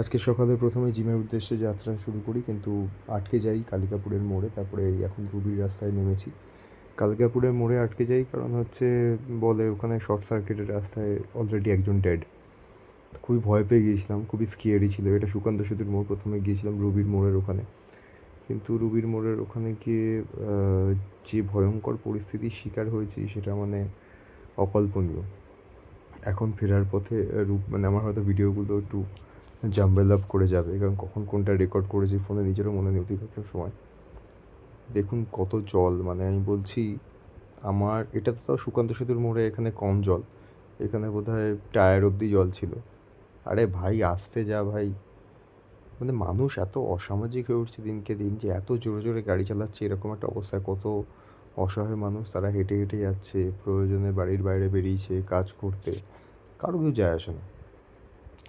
আজকে সকালে প্রথমে জিমের উদ্দেশ্যে যাত্রা শুরু করি, কিন্তু আটকে যাই কালিকাপুরের মোড়ে। তারপরে এখন রুবির রাস্তায় নেমেছি। কালিকাপুরের মোড়ে আটকে যাই কারণ হচ্ছে বলে ওখানে শর্ট সার্কিটের রাস্তায় অলরেডি একজন ডেড খুবই ভয় পেয়ে গিয়েছিলাম, খুবই স্কিয়ারি ছিল। এটা সুকান্ত সেতুর মোড়, প্রথমে গিয়েছিলাম রুবির মোড়ের ওখানে। কিন্তু রুবির মোড়ের ওখানে গিয়ে যে ভয়ঙ্কর পরিস্থিতির শিকার হয়েছি সেটা মানে অকল্পনীয়। এখন ফেরার পথে রূপ মানে আমার হয়তো ভিডিওগুলো একটু জাম্বেল আপ করে যাবে। কারণ কখন কোনটা রেকর্ড করেছি ফোনে নিজেরও মনে নেই, অতিরিক্ত সময়। দেখুন কত জল মানে আমি বলছি, আমার, এটা তো তাও সুকান্ত সেতুর মোড়ে এখানে কম জল। এখানে বোধহয় টায়ার অবধি জল ছিল। আরে ভাই, আসতে যা ভাই। মানে মানুষ এত অসামাজিক হয়ে উঠছে দিনকে দিন যে এত জোরে জোরে গাড়ি চালাচ্ছে, এরকম একটা অবস্থায় কত অসহায় মানুষ তারা হেঁটে হেঁটে যাচ্ছে, প্রয়োজনে বাড়ির বাইরে বেরিয়েছে কাজ করতে। কারও কেউ যায় আসে না।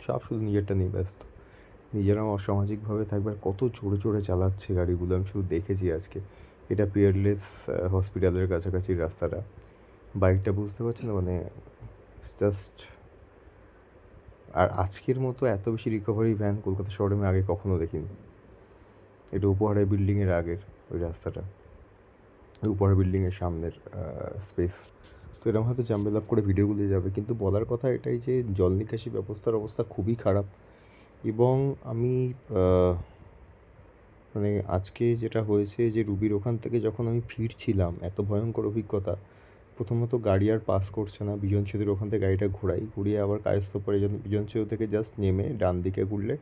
সব শুধু নিজেরটা নিয়ে ব্যস্ত। নিজেরাও অসামাজিকভাবে থাকবে আর কত জোরে জোরে চালাচ্ছে গাড়িগুলো, আমি শুধু দেখেছি আজকে। এটা পিয়ারলেস হসপিটালের কাছাকাছি রাস্তাটা। বাইকটা বুঝতে পারছেন মানে জাস্ট আর আজকের মতো এত বেশি রিকভারি ভ্যান কলকাতা শহরে আমি আগে কখনো দেখিনি। এটা উপহারের বিল্ডিংয়ের আগের ওই রাস্তাটা। উপহার বিল্ডিংয়ের সামনের স্পেস তো এরকম হয়তো জাম্বেল আপ করে ভিডিওগুলো যাবে। কিন্তু বলার কথা এটাই যে জল নিকাশি ব্যবস্থার অবস্থা খুবই খারাপ। এবং আমি মানে আজকে যেটা হয়েছে যে রুবির ওখান থেকে যখন আমি ফিরছিলাম, এত ভয়ঙ্কর অভিজ্ঞতা। প্রথমত গাড়ি আর পাস করছে না, বিজন সেতুর ওখান থেকে গাড়িটা ঘোরাই। ঘুরিয়ে আবার কায়স্থপাড়ে বিজন সেতু থেকে জাস্ট নেমে ডান দিকে ঘুরলে,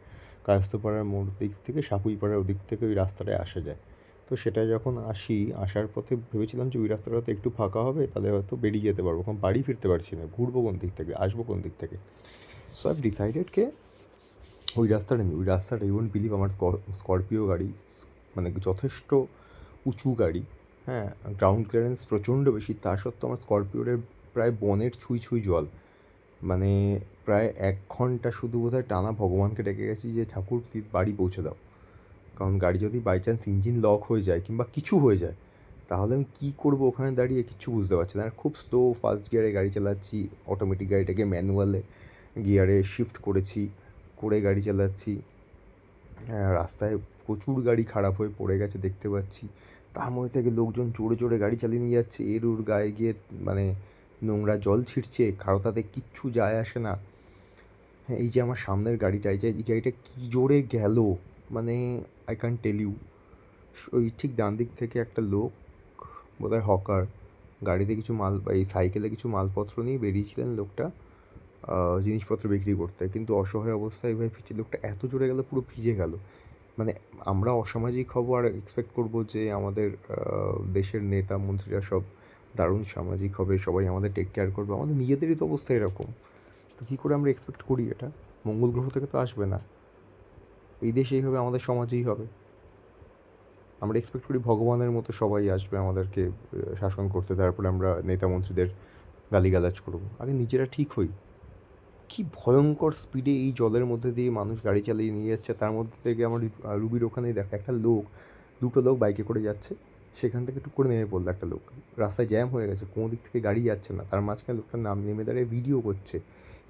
কায়স্থপাড়ার মোড় দিক থেকে, সাপুইপাড়ার ওদিক থেকে ওই রাস্তাটায় আসা যায়। তো সেটা যখন আসি, আসার পথে ভেবেছিলাম যে ওই রাস্তাটা তো একটু ফাঁকা হবে, তাহলে হয়তো বেরিয়ে যেতে পারব। কারণ বাড়ি ফিরতে পারছি না, ঘুরবো কোন দিক থেকে, আসব কোন দিক থেকে? সো আই ডিসাইডেড কে ওই রাস্তাটা নেই, ওই রাস্তাটা ইউন বিলিভ আমার স্করপিও গাড়ি মানে যথেষ্ট উঁচু গাড়ি হ্যাঁ গ্রাউন্ড ক্লিয়ারেন্স প্রচণ্ড বেশি, তা সত্ত্বেও আমার স্করপিওর প্রায় বনের ছুঁই ছুঁই জল। মানে প্রায় এক ঘণ্টা শুধু বোধহয় টানা ভগবানকে ডেকে গেছি যে, ঠাকুর প্লিজ বাড়ি পৌঁছে দাও। কারণ গাড়ি যদি বাই চান্স ইঞ্জিন লক হয়ে যায় কিংবা কিছু হয়ে যায় তাহলে আমি কী করব ওখানে দাঁড়িয়ে কিচ্ছু বুঝতে পারছি না। আর খুব স্লো ফার্স্ট গিয়ারে গাড়ি চালাচ্ছি অটোমেটিক গাড়িটাকে ম্যানুয়ালে গিয়ারে শিফট করেছি করে গাড়ি চালাচ্ছি। হ্যাঁ, রাস্তায় প্রচুর গাড়ি খারাপ হয়ে পড়ে গেছে দেখতে পাচ্ছি। তার মধ্যে থেকে লোকজন জোরে জোরে গাড়ি চালিয়ে নিয়ে যাচ্ছে এর ওর গায়ে গিয়ে মানে নোংরা জল ছিটছে কারও তাতে কিচ্ছু যায় আসে না। হ্যাঁ এই যে আমার সামনের গাড়িটা এই যে এই গাড়িটা কী জোরে গেল মানে আই ক্যান টেল ইউ ওই ঠিক ডান দিক থেকে একটা লোক, বোধহয় হকার গাড়িতে কিছু মাল, এই সাইকেলে কিছু মালপত্র নিয়ে বেরিয়েছিলেন লোকটা জিনিসপত্র বিক্রি করতে। কিন্তু অসহায় অবস্থায় এইভাবে ফিরছে, লোকটা এত জোরে গেল, পুরো ভিজে গেল। মানে আমরা অসামাজিক হব আর এক্সপেক্ট করব যে আমাদের দেশের নেতা, মন্ত্রীরা সব দারুণ সামাজিক হবে, সবাই আমাদের টেক কেয়ার করবে। আমাদের নিজেদেরই তো অবস্থা এরকম। তো কী করে আমরা এক্সপেক্ট করি এটা? মঙ্গল গ্রহ থেকে তো আসবে না। এই দেশেই হবে আমাদের সমাজেই হবে। আমরা এক্সপেক্ট করি ভগবানের মতো সবাই আসবে আমাদেরকে শাসন করতে, তারপরে আমরা নেতা মন্ত্রীদের গালিগালাজ করব। আগে নিজেরা ঠিক হই। কি ভয়ঙ্কর স্পিডে এই জলের মধ্যে দিয়ে মানুষ গাড়ি চালিয়ে নিয়ে যাচ্ছে, তার মধ্যে থেকে আমার রুবির ওখানেই দেখা, একটা লোক, দুটো লোক বাইকে করে যাচ্ছে, সেখান থেকে টুক করে নেমে পড়ল একটা লোক। রাস্তায় জ্যাম হয়ে গেছে, কোনো দিক থেকে গাড়ি যাচ্ছে না, তার মাঝখানে লোকটা নাম নেমে দাঁড়িয়ে ভিডিও করছে,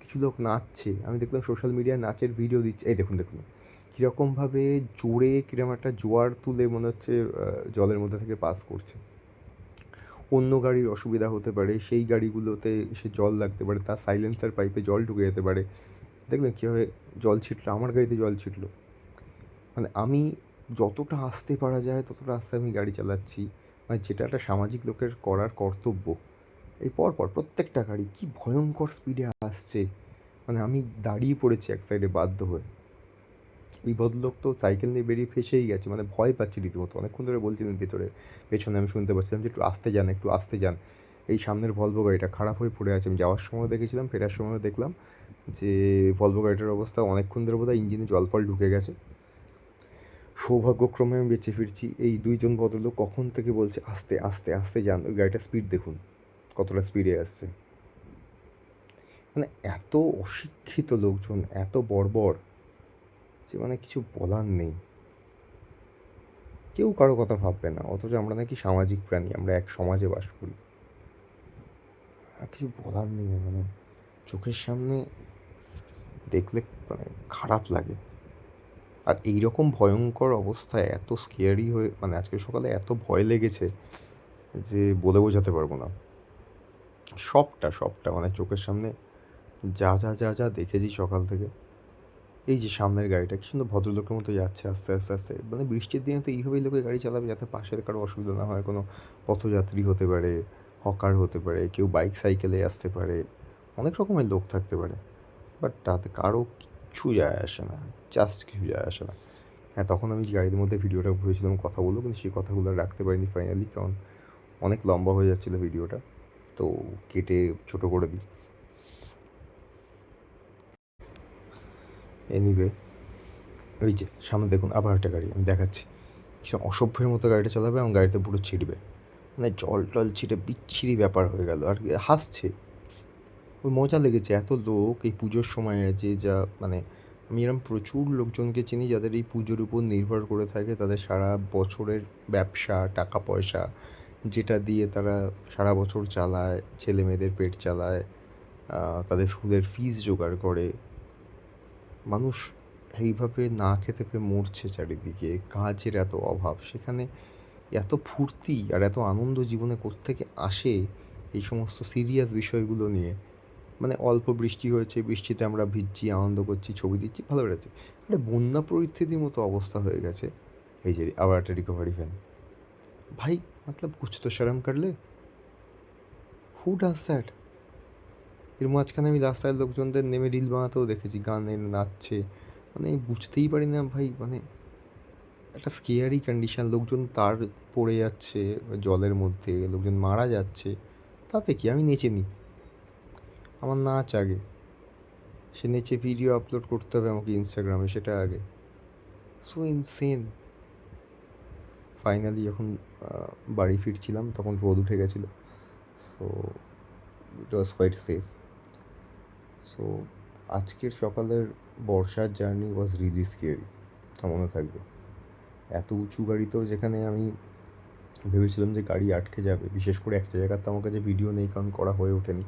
কিছু লোক নাচছে, আমি দেখলাম সোশ্যাল মিডিয়ায় নাচের ভিডিও দিচ্ছে, এই দেখুন দেখুন। কীরকমভাবে জোরে কীরকম একটা জোয়ার তুলে মনে হচ্ছে জলের মধ্যে থেকে পাস করছে? অন্য গাড়ির অসুবিধা হতে পারে, সেই গাড়িগুলোতে এসে জল লাগতে পারে, তার সাইলেন্সার পাইপে জল ঢুকে যেতে পারে। দেখলেন কীভাবে জল ছিটলো, আমার গাড়িতে জল ছিটলো। মানে আমি যতটা আসতে পারা যায়, ততটা আস্তে আমি গাড়ি চালাচ্ছি। মানে যেটা একটা সামাজিক লোকের করার কর্তব্য। এই পরপর প্রত্যেকটা গাড়ি কি ভয়ঙ্কর স্পিডে আসছে। মানে আমি দাঁড়িয়ে পড়েছি এক সাইডে বাধ্য হয়ে। এই ভদ্রলোক তো সাইকেল নিয়ে বেরিয়ে ফেসেই গেছে মানে ভয় পাচ্ছি রীতিমতো। অনেকক্ষণ ধরে বলছিলেন ভিতরে, পেছনে আমি শুনতে পাচ্ছিলাম যে একটু আসতে যান, একটু আসতে যান। এই সামনের ভলভো গাড়িটা খারাপ হয়ে পড়ে আছে। আমি যাওয়ার সময় দেখেছিলাম, ফেরার সময়ও দেখলাম যে ভলভো গাড়িটার অবস্থা অনেকক্ষণ ধরে বোধহয় ইঞ্জিনে জল ফল ঢুকে গেছে। সৌভাগ্যক্রমে আমি বেঁচে ফিরছি। এই দুইজন ভদ্রলোক কখন থেকে বলছে, আস্তে আস্তে আস্তে যান। ওই গাড়িটার স্পিড দেখুন, কতটা স্পিডে আসছে। মানে এত অশিক্ষিত লোকজন, এত বর্বর। যে মানে কিছু বলার নেই। কেউ কারও কথা ভাববে না, অথচ আমরা নাকি সামাজিক প্রাণী, আমরা এক সমাজে বাস করি। কিছু বলার নেই মানে চোখের সামনে দেখলে মানে খারাপ লাগে। আর এই রকম ভয়ঙ্কর অবস্থায় এত স্কেয়ারি হয়ে মানে আজকে সকালে এত ভয় লেগেছে যে বলে বোঝাতে পারব না। সবটা সবটা মানে চোখের সামনে যা যা যা যা দেখেছি সকাল থেকে এই যে সামনের গাড়িটা, কি সুন্দর ভদ্রলোকের মতো যাচ্ছে আস্তে আস্তে আস্তে। মানে বৃষ্টির দিনে তো এইভাবেই লোকে গাড়ি চালাবে যাতে পাশের কারও অসুবিধা না হয়, কোনো পথযাত্রী হতে পারে, হকার হতে পারে, কেউ বাইক সাইকেলে আসতে পারে, অনেক রকমের লোক থাকতে পারে। বাট তাতে কারও কিচ্ছু যায় আসে না জাস্ট কিছু যায় আসে না। হ্যাঁ তখন আমি গাড়ির মধ্যে ভিডিওটা ভেবেছিলাম কথা বলব, কিন্তু সেই কথাগুলো রাখতে পারিনি ফাইনালি কারণ অনেক লম্বা হয়ে যাচ্ছিল ভিডিওটা। তো কেটে ছোটো করে দিই এনিওয়ে ওই যে সামনে দেখুন, আবার একটা গাড়ি, আমি দেখাচ্ছি। সে অসভ্যের মতো গাড়িটা চালাবে এবং গাড়িতে পুরো ছিটবে মানে জল টল ছিটে বিচ্ছিরি ব্যাপার হয়ে গেল, আর হাসছে। ওই মজা লেগেছে, এত লোক, এই পুজোর সময় যে যা মানে আমি এরকম প্রচুর লোকজনকে চিনি যাদের এই পুজোর উপর নির্ভর করে থাকে, তাদের সারা বছরের ব্যবসা, টাকা পয়সা, যেটা দিয়ে তারা সারা বছর চালায়, ছেলে মেয়েদের পেট চালায় তাদের স্কুলের ফিস জোগাড় করে। মানুষ এইভাবে না খেতে পেয়ে মরছে চারিদিকে, কাজের এত অভাব, সেখানে এত ফুর্তি আর এত আনন্দ জীবনে কোত্থেকে আসে এই সমস্ত সিরিয়াস বিষয়গুলো নিয়ে? মানে অল্প বৃষ্টি হয়েছে, বৃষ্টিতে আমরা ভিজছি, আনন্দ করছি, ছবি দিচ্ছি, ভালো বেড়েছে আরে বন্যা পরিস্থিতির মতো অবস্থা হয়ে গেছে। এই যে আবার একটা রিকভারি ভ্যান ভাই, মতলব কুছ তো শরম করলে? হু ডাজ দ্যাট এর মাঝখানে আমি রাস্তায় লোকজনদের নেমে রিল বানাতেও দেখেছি গানে নাচছে। মানে বুঝতেই পারি না ভাই মানে একটা স্কেয়ারি কন্ডিশান লোকজন তার পড়ে যাচ্ছে জলের মধ্যে, লোকজন মারা যাচ্ছে, তাতে কি? আমি নেচে নিই। আমার নাচ আগে। সে নেচে ভিডিও আপলোড করতে হবে আমাকে ইনস্টাগ্রামে সেটা আগে। সো ইনসেন ফাইনালি যখন বাড়ি ফিরছিলাম, তখন রোদ উঠে গেছিল। So it was quite safe so আজকের সকালের বর্ষার জার্নি ওয়াজ রিলি স্কেয়ারি মনে থাকবে। এত উঁচু গাড়িতেও যেখানে আমি ভেবেছিলাম যে গাড়ি আটকে যাবে, বিশেষ করে একটা জায়গাতে আমার কাছে ভিডিও নেই, কারণ করা হয়ে ওঠেনি।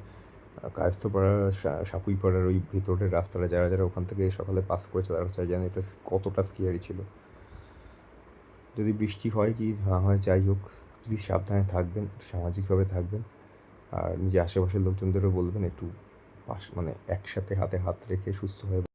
কায়স্থপাড়ার সাপুইপাড়ার ওই ভেতরের রাস্তাটা, যারা যারা ওখান থেকে সকালে পাস করেছে, তারা চাই জানে এটা কতটা স্কিয়ারি ছিল। যদি বৃষ্টি হয় কি, না হয়, যাই হোক প্লিজ সাবধানে থাকবেন, সামাজিকভাবে থাকবেন। আর নিজে আশেপাশের লোকজনদেরও বলবেন, একটু পাশ মানে একসাথে হাতে হাত রেখে সুস্থ হয়ে